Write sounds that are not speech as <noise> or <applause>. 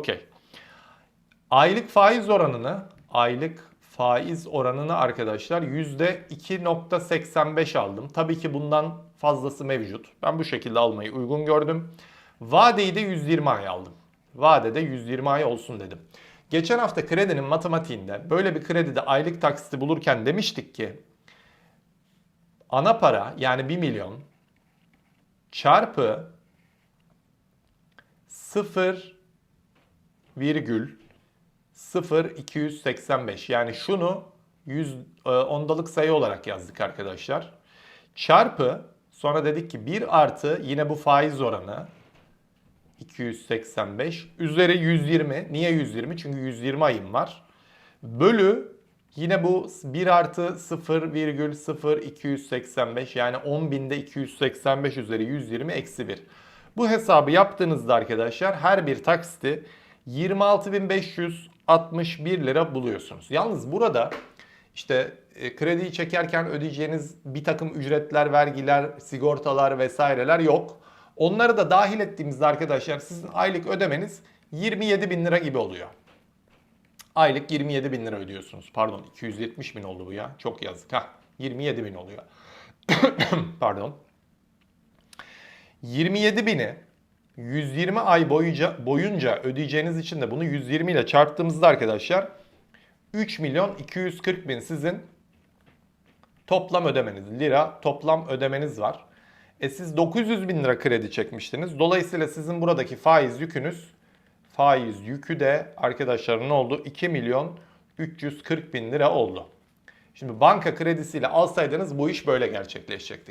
Okey. Aylık faiz oranını, aylık faiz oranını arkadaşlar %2.85 aldım. Tabii ki bundan fazlası mevcut. Ben bu şekilde almayı uygun gördüm. Vadeyi de 120 ay aldım. Vadede 120 ay olsun dedim. Geçen hafta kredinin matematiğinde böyle bir kredide aylık taksiti bulurken demiştik ki ana para yani 1 milyon çarpı 0 virgül 0,285 yani şunu 100 e, ondalık sayı olarak yazdık arkadaşlar. Çarpı sonra dedik ki 1 artı yine bu faiz oranı 285 üzeri 120. Niye 120? Çünkü 120 ayım var. Bölü yine bu 1 artı 0,0285 yani 10.000'de 285 üzeri 120 eksi 1. Bu hesabı yaptığınızda arkadaşlar her bir taksiti 26.561 lira buluyorsunuz. Yalnız burada işte e, krediyi çekerken ödeyeceğiniz bir takım ücretler, vergiler, sigortalar vesaireler yok. Onları da dahil ettiğimizde arkadaşlar sizin aylık ödemeniz 27 bin lira gibi oluyor. Aylık 27 bin lira ödüyorsunuz. Pardon 270 bin oldu bu ya. Çok yazık. ha 27 bin oluyor. <coughs> Pardon. 27 bini 120 ay boyunca, boyunca ödeyeceğiniz için de bunu 120 ile çarptığımızda arkadaşlar 3 milyon 240 bin sizin toplam ödemeniz. Lira toplam ödemeniz var. E siz 900 bin lira kredi çekmiştiniz. Dolayısıyla sizin buradaki faiz yükünüz faiz yükü de arkadaşlar ne oldu? 2 milyon 340 bin lira oldu. Şimdi banka kredisiyle alsaydınız bu iş böyle gerçekleşecekti.